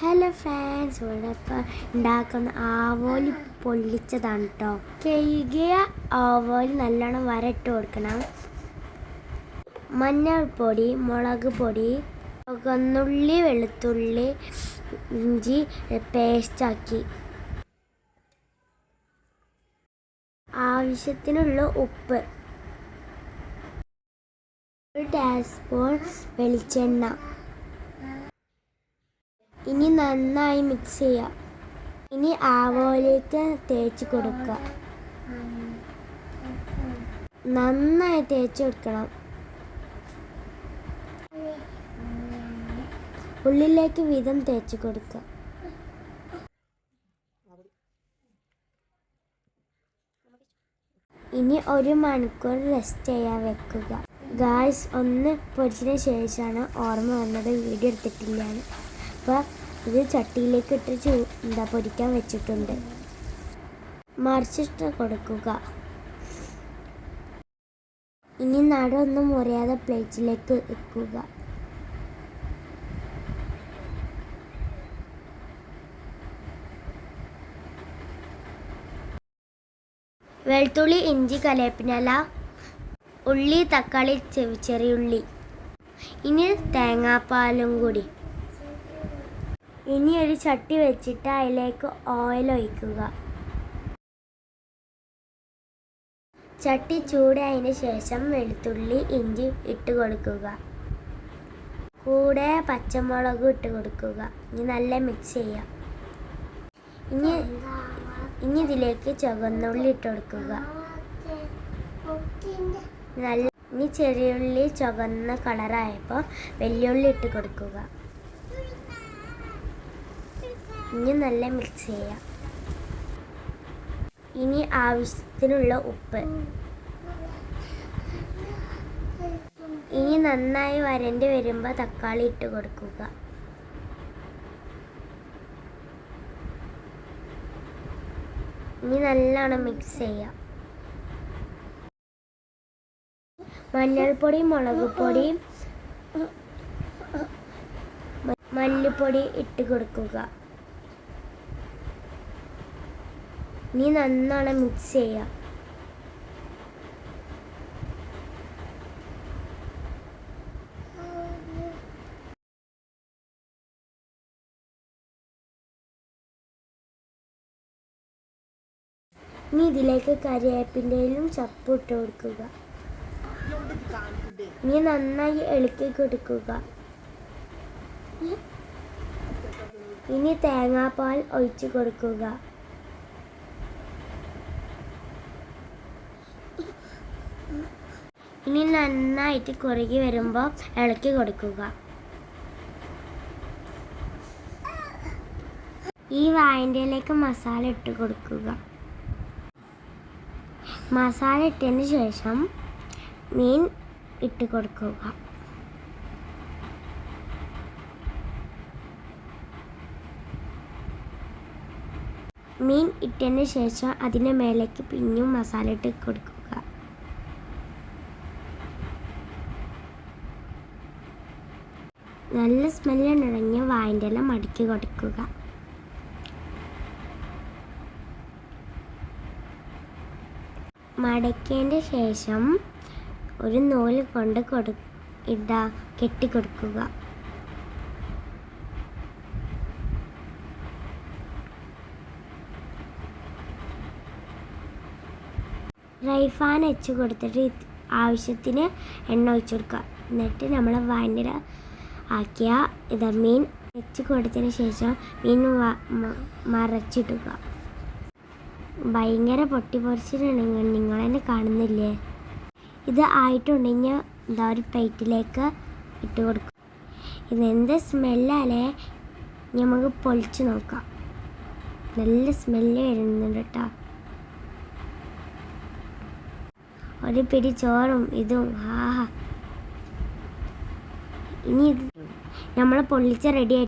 Hello friends ഇവിടെ ഉണ്ടാക്കുന്ന ആവോലി പൊള്ളിച്ചതാണ് കേട്ടോ കഴുകിയ ആവോലി നല്ലോണം വരട്ട് കൊടുക്കണം. മഞ്ഞൾപ്പൊടി മുളക് പൊടി ചുവന്നുള്ളി വെളുത്തുള്ളി ഇഞ്ചി പേസ്റ്റാക്കി ആവശ്യത്തിനുള്ള ഉപ്പ്. ഒരു ടേബിൾ വെളിച്ചെണ്ണ. ഇനി നന്നായി മിക്സ് ചെയ്യാം. ഇനി ആവോലേക്ക് തേച്ച് കൊടുക്കുക. നന്നായി തേച്ച് കൊടുക്കണം. ഉള്ളിലേക്ക് വിധം തേച്ച് കൊടുക്കുക. ഇനി ഒരു മണിക്കൂർ റെസ്റ്റ് ചെയ്യാൻ വെക്കുക. ഗായ്സ് ഒന്ന് പൊരിച്ചതിന് ശേഷമാണ് ഓർമ്മ വന്നത്. വീഡിയോ എടുത്തിട്ടില്ലാണ് അപ്പോൾ ഇത് ചട്ടിയിലേക്ക് ഇട്ട് ചൂ എന്താ പൊരിക്കാൻ വെച്ചിട്ടുണ്ട്. മറിച്ചിട്ട് കൊടുക്കുക. ഇനി നടൊന്നും മുറിയാതെ പ്ലേറ്റിലേക്ക് വെക്കുക. വെളുത്തുള്ളി ഇഞ്ചി കലേപ്പിനല ഉള്ളി തക്കാളി ചെറിയ ചെറിയുള്ളി ഇനി തേങ്ങാപ്പാലും കൂടി. ഇനി ഒരു ചട്ടി വെച്ചിട്ട് അതിലേക്ക് ഓയിൽ ഒഴിക്കുക. ചട്ടി ചൂടായതിന് ശേഷം വെളുത്തുള്ളി ഇഞ്ചി ഇട്ട് കൊടുക്കുക. കൂടെ പച്ചമുളകും ഇട്ട് കൊടുക്കുക. ഇനി നല്ല മിക്സ് ചെയ്യാം. ഇനി ഇനി ഇതിലേക്ക് ചുവന്നുള്ളി ഇട്ട് കൊടുക്കുക. നല്ല ഇനി ചെറിയുള്ളി ചുവന്ന കളറായപ്പോൾ വെല്ലുള്ളി ഇട്ട് കൊടുക്കുക. ഇനി നല്ല മിക്സ് ചെയ്യാം. ഇനി ആവശ്യത്തിനുള്ള ഉപ്പ്. ഇനി നന്നായി വരണ്ടി വരുമ്പോൾ തക്കാളി ഇട്ട് കൊടുക്കുക. ഇനി നല്ലോണം മിക്സ് ചെയ്യാം. മഞ്ഞൾപ്പൊടി മുളക് പൊടി മല്ലിപ്പൊടി ഇട്ട് കൊടുക്കുക. ഇനി നന്നാണ് മിക്സ് ചെയ്യുക നീ ഇതിലേക്ക് കരിവേപ്പിന്റെയിലും ചപ്പ് ഇട്ട് കൊടുക്കുക. നീ നന്നായി ഇളക്കി കൊടുക്കുക. ഇനി തേങ്ങാപ്പാൽ ഒഴിച്ചു കൊടുക്കുക. ഇനി നന്നായിട്ട് കുറുകി വരുമ്പോൾ ഇളക്കി കൊടുക്കുക. ഈ വായന്റെയിലേക്ക് മസാല ഇട്ട് കൊടുക്കുക. മസാല ഇട്ടതിന് ശേഷം മീൻ ഇട്ട് കൊടുക്കുക. മീൻ ഇട്ടതിന് ശേഷം അതിന്റെ മേലേക്ക് പിന്നെയും മസാല ഇട്ട് കൊടുക്കുക. നല്ല സ്മെല്ലിനിറങ്ങിയ വായന്റെ എല്ലാം മടക്കി കൊടുക്കുക. മടക്കിയതിന്റെ ശേഷം ഒരു നൂൽ കൊണ്ട് കൊടു ഇടാ കെട്ടിക്കൊടുക്കുക റൈഫാൻ വെച്ച് കൊടുത്തിട്ട് ആവശ്യത്തിന് എണ്ണ ഒഴിച്ചു കൊടുക്കുക. എന്നിട്ട് നമ്മൾ വാനില ആക്കിയ ഇത് മീൻ വെച്ച് കൊടുത്തതിന് ശേഷം മീൻ മറച്ചിടുക. ഭയങ്കര പൊട്ടി പൊറിച്ചിട്ടുണ്ടെങ്കിൽ നിങ്ങൾ എന്നെ കാണുന്നില്ലേ? ഇത് ആയിട്ടുണ്ടെങ്കിൽ എന്താ ഒരു പ്ലേറ്റിലേക്ക് ഇട്ട് കൊടുക്കും ഇത് എന്ത് സ്മെല്ലാലേ നമുക്ക് പൊളിച്ച് നോക്കാം. നല്ല സ്മെല്ല് വരുന്നുണ്ട് കേട്ടോ ഒരു പിടി ചോറും ഇതും ആഹാ ഇനി ഇത് നമ്മൾ പൊള്ളിച്ച് റെഡി